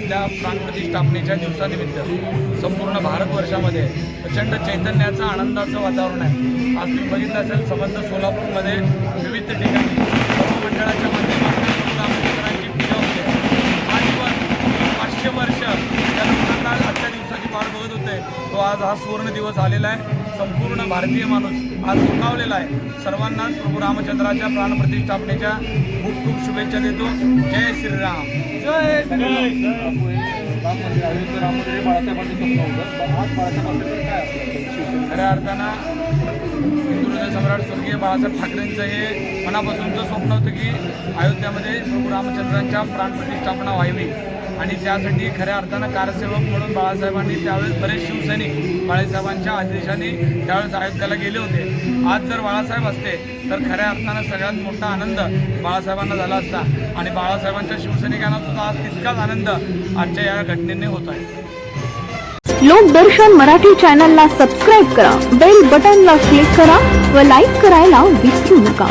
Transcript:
प्राणप्रतिष्ठापनेच्या दिवसानिमित्त संपूर्ण भारतवर्षामध्ये प्रचंड चैतन्याचं आनंदाचं वातावरण आहे. आज तुम्ही बघितलं असेल संबंध सोलापूरमध्ये विविध ठिकाणी मंडळाच्या तो आज हा सुवर्ण दिवस आलेला आहे संपूर्ण भारतीय माणूस आज सुखावलेला आहे. सर्वांना प्रभू रामचंद्राच्या प्राणप्रतिष्ठापनेच्या खूप खूप शुभेच्छा देतो. जय श्रीराम. जय राम खऱ्या अर्थानं हिंदुहृदय सम्राट स्वर्गीय बाळासाहेब ठाकरेंचं हे मनापासूनचं स्वप्न होतं की अयोध्यामध्ये प्रभू रामचंद्रांच्या प्राणप्रतिष्ठापना व्हावी. आणि त्यासाठी खऱ्या अर्थानं कारसेवक म्हणून बाळासाहेबांनी त्यावेळेस बरेच शिवसैनिक बाळासाहेबांच्या आदेशाने त्यावेळेस अयोध्याला गेले होते. आज जर बाळासाहेब असते तर खऱ्या अर्थानं सगळ्यात मोठा आनंद बाळासाहेबांना झाला असता. आणि बाळासाहेबांच्या शिवसैनिकांना सुद्धा आज तितकाच आनंद आजच्या या घटनेने होत आहे. लोकदर्शन मराठी चॅनलला सबस्क्राईब करा बेल बटनला क्लिक करा व लाईक करायला विसरू नका.